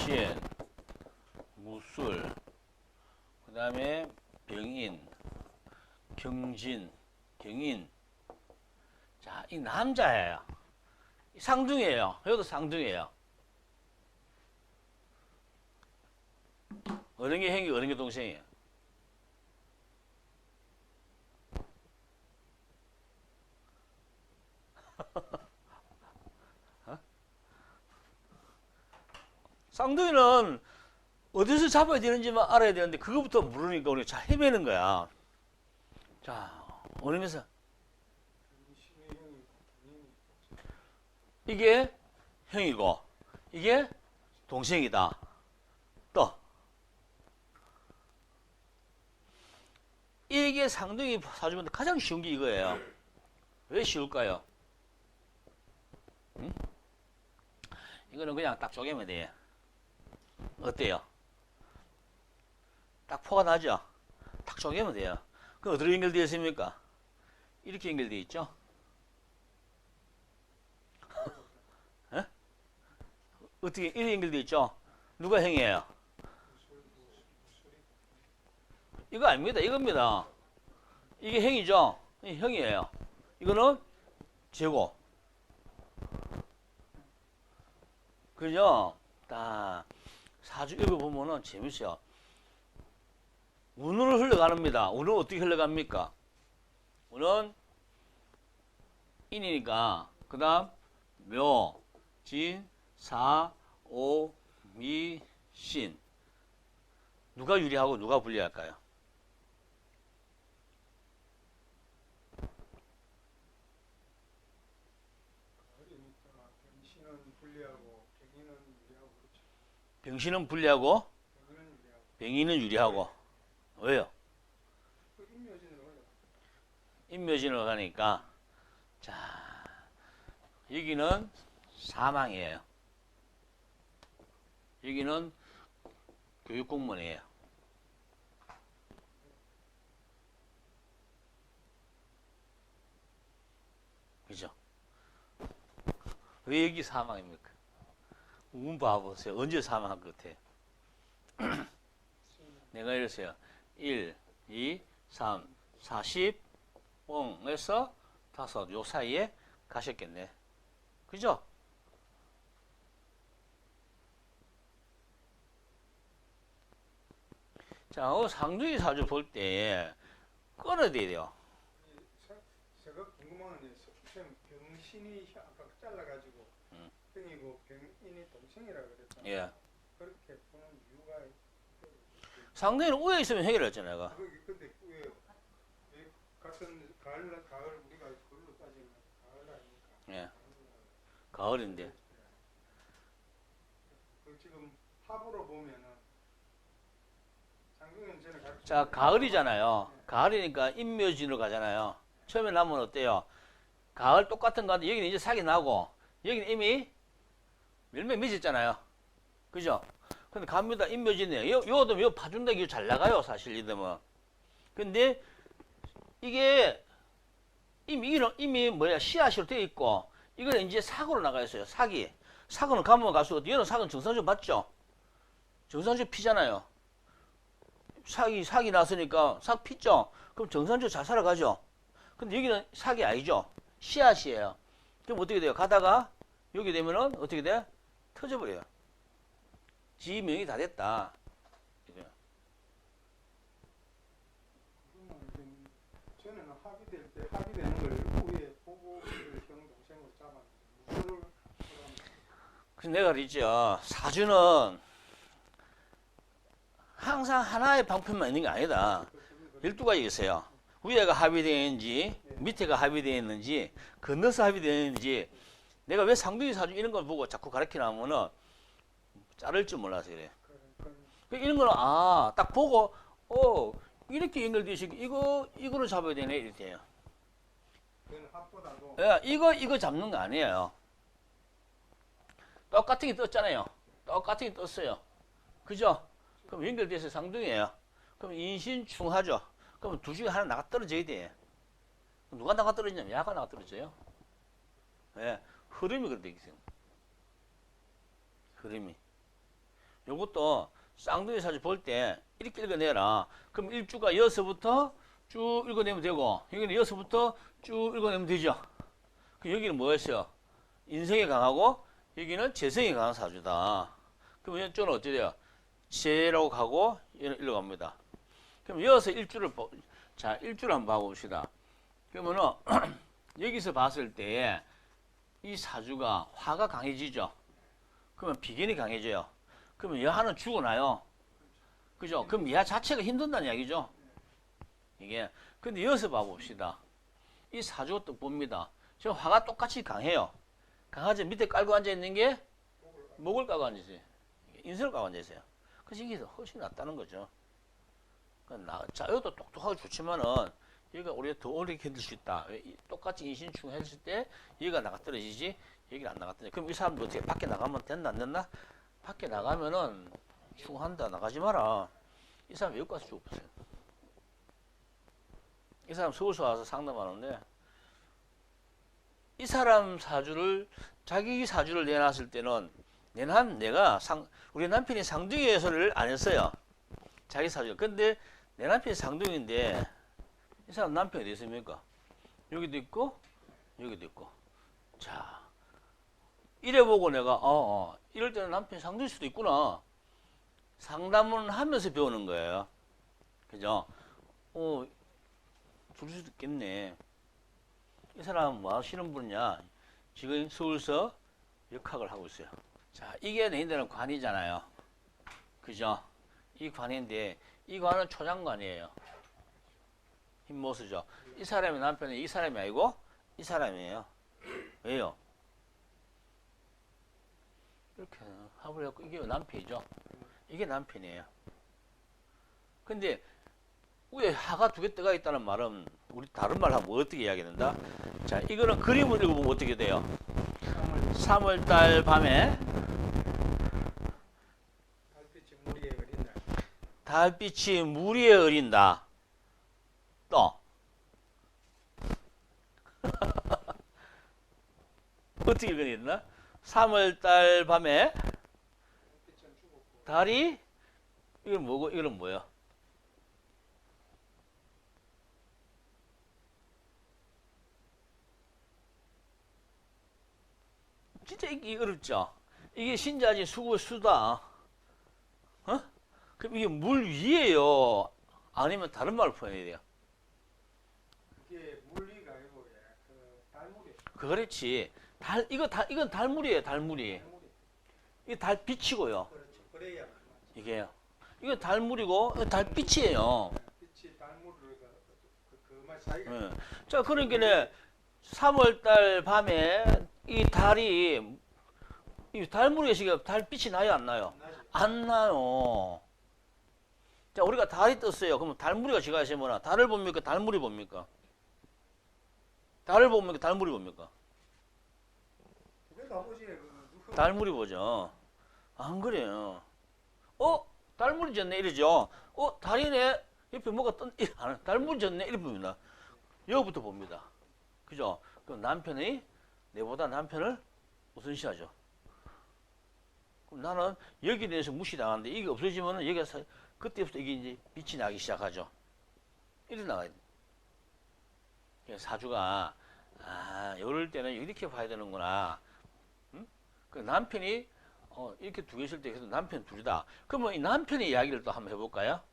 신, 무술, 그 다음에 병인, 경진, 경인. 자, 이 남자예요. 이 상중이에요. 여기도 상중이에요. 어느 게 형이, 어느 게 동생이에요. 쌍둥이는 어디서 잡아야 되는지만 알아야 되는데 그거부터 모르니까 우리가 잘 헤매는 거야. 자, 어느면서 이게 형이고 이게 동생이다. 또 이게 상둥이 사주면 가장 쉬운 게 이거예요. 왜 쉬울까요? 응? 이거는 그냥 딱 쪼개면 돼. 어때요? 딱 포가 나죠? 딱 쪼개면 돼요. 그럼 어디로 연결되어 있습니까? 이렇게 연결되어 있죠? 에? 어떻게 이렇게 연결되어 있죠? 누가 형이에요? 이거 아닙니다. 이겁니다. 이게? 이 형이에요. 이거는 제고. 그죠? 딱 사주 읽어보면은 재밌어요. 운으로 흘러가랍니다. 운은 어떻게 흘러갑니까? 운은 인이니까 그 다음 묘, 진, 사, 오, 미, 신 누가 유리하고 누가 불리할까요? 병신은 불리하고 병인은 유리하고. 병신은 불리하고 병인은 유리하고 왜요? 인묘진으로 가니까 자 여기는 사망이에요. 여기는 교육공무원이에요. 그죠? 왜 여기 사망입니까? 운 봐보세요. 언제 사망할 것 같아요? 내가 이랬어요. 1, 2, 3, 40, 뻥에서 다섯 요 사이에 가셨겠네. 그죠? 자, 어, 상중이 사주 볼 때 끊어야 돼요. 제가 궁금한 게 병신이 아까 잘라가지고 음. 병이고 병인이 동생이라 그랬잖아요. 예. 그렇게 보는 이유가 상대는 우에 있으면 해결했잖아요. 내가. 그게 근데 왜, 왜 같은 가을 가을 우리가 그걸로 따지면 가을 아닙니까? 예. 가을인데. 그 지금 합으로 보면은 장중현 전에 자, 가을이잖아요. 가을이니까 인묘진으로 가잖아요. 처음에 나면 어때요? 가을 똑같은 거 같은데 여기는 이제 색이 나고 여기는 이미 열매 맺었잖아요. 그죠? 근데 갑니다. 인묘진이에요. 요, 요도 요 파준다 이거 잘 나가요. 사실 이러면. 근데 이게 이미 이런 이미 뭐야 씨앗으로 되어 있고 이거는 이제 사고로 나가 있어요. 사기. 사고는 가면 갈수록 얘는 사고는 정상적 맞죠? 정상적 피잖아요. 사기 사기 났으니까 삭 피죠. 그럼 정상적으로 잘 살아가죠. 근데 여기는 사기 아니죠. 씨앗이에요. 그럼 어떻게 돼요? 가다가 여기 되면은 어떻게 돼? 터져버려요. 지명이 다 됐다. 저는 합의될 때 합의되는 걸 위에 보고 그걸 형 동생으로 잡았는데 내가 그랬죠. 사주는 항상 하나의 방편만 있는 게 아니다. 그 12가지 있어요. 위에가 합의되어 있는지, 밑에가 합의되어 있는지, 건너서 합의되어 있는지, 내가 왜 상둥이 사주 이런 걸 보고 자꾸 가르치나 하면은, 자를 줄 몰라서 그래. 그, 그 이런 거는, 아, 딱 보고, 어, 이렇게 있으니까, 이거, 이거를 잡아야 되네, 이렇게 돼요. 예, 이거, 이거 잡는 거 아니에요. 똑같은 게 떴잖아요. 똑같은 게 떴어요. 그죠? 그럼 연결돼서 상등이에요. 그럼 인신충하죠. 그럼 둘 중에 하나 나가 떨어져야 돼. 누가 나가 떨어지냐면 야가 나가 떨어져요. 예, 흐름이 그렇게 돼 있어요. 흐름이. 요것도 쌍둥이 사주 볼 때 이렇게 읽어내라. 그럼 일주가 여기서부터 쭉 읽어내면 되고 여기는 여기서부터 쭉 읽어내면 되죠. 그럼 여기는 뭐였어요? 인성이 강하고 여기는 재성이 강한 사주다. 그럼 이쪽은 어떻게 돼요? 재라고 가고 일로 갑니다. 그럼 여기서 일주를 보, 자 일주를 한번 봐봅시다. 그러면은 여기서 봤을 때 이 사주가 화가 강해지죠. 그러면 비견이 강해져요. 그러면 여하는 죽어나요. 그죠? 그럼 여 자체가 힘든다는 이야기죠. 이게 근데 여기서 봐봅시다. 이 사주가 또 봅니다. 지금 화가 똑같이 강해요. 강아지 밑에 깔고 앉아 있는 게 목을 있어요. 인선을 깔고 앉아 있어요. 그래서 이게 훨씬 낫다는 거죠. 나, 자, 이것도 똑똑하고 좋지만은 얘가 우리가 더 오래 견딜 수 있다. 똑같이 인신충 했을 때 얘가 나가 떨어지지 얘가 안 나가 떨어지. 그럼 이 사람도 어떻게 밖에 나가면 된다 안 된다? 밖에 나가면은 충한다 나가지 마라. 이 사람 외국 가서 죽어보세요. 이 사람 서울서 와서 상담하는데 이 사람 사주를 자기 사주를 내놨을 때는 내난 내가 상 우리 남편이 상둥이에서를 안 했어요. 자기 사주. 근데 내 남편이 상둥인데 이 사람 남편이 어디 있습니까? 여기도 있고 여기도 있고. 자 이래 보고 내가 어, 어 이럴 때는 남편이 상둥일 수도 있구나. 상담을 하면서 배우는 거예요. 그죠? 어, 둘 수도 있겠네. 이 사람 뭐 하시는 분이냐? 지금 서울서 역학을 하고 있어요. 자, 이게 너희들은 관이잖아요. 그죠? 이 관인데, 이 관은 초장관이에요. 흰모스죠. 이 사람의 남편이 이 사람이 아니고, 이 사람이에요. 왜요? 이렇게 합을 했고, 이게 남편이죠. 이게 남편이에요. 근데, 위에 하가 두개 떠가 있다는 말은, 우리 다른 말 하면 어떻게 이야기된다? 자, 이거는 그림을 읽어보면 어떻게 돼요? 3월 3월달 밤에 달빛이 무리에 어린다. 또 어떻게 읽어냈나? 3월달 밤에 달이 이건 뭐고 이건 뭐야? 진짜 이게 어렵죠. 이게 신자지 수고 수다. 어? 그럼 이게 물 위에요. 아니면 다른 말을 표현해야 돼요. 그게 물리가 아니고 예, 그 달물이 그렇지. 달 이거 달 이건 달물이에요. 달물이. 달물이 이게 달빛이고요. 그렇죠 이게요. 이거 달물이고 이거 달빛이에요. 빛이 달물을 그그맛 사이가 예. 자, 그러니까 3월달 밤에 이 달이 이 달물이 지금 달빛이 나요, 안 나요? 안 나요. 자, 우리가 달이 떴어요. 그러면 달무리가 지가 있으면 달을 봅니까? 달물이 봅니까? 달을 봅니까? 달물이 봅니까? 왜 가보지 그 누구 달물이 보죠. 안 그래요. 어? 달물이 졌네 이러죠. 어? 달이네. 옆에 뭐가 안- 달물이 졌네 이렇게 봅니다. 여기부터 봅니다. 그죠? 그럼 남편이 내보다 남편을 우선시하죠. 그럼 나는 여기에 대해서 무시당하는데 이게 없어지면은 여기가 사- 그때부터 이게 이제 빛이 나기 시작하죠. 이래 나가야 돼. 그래서 사주가 아, 이럴 때는 이렇게 봐야 되는구나. 그 남편이 어, 이렇게 두개 있을 때 그래도 남편 둘이다. 그러면 이 남편의 이야기를 또 한번 해볼까요?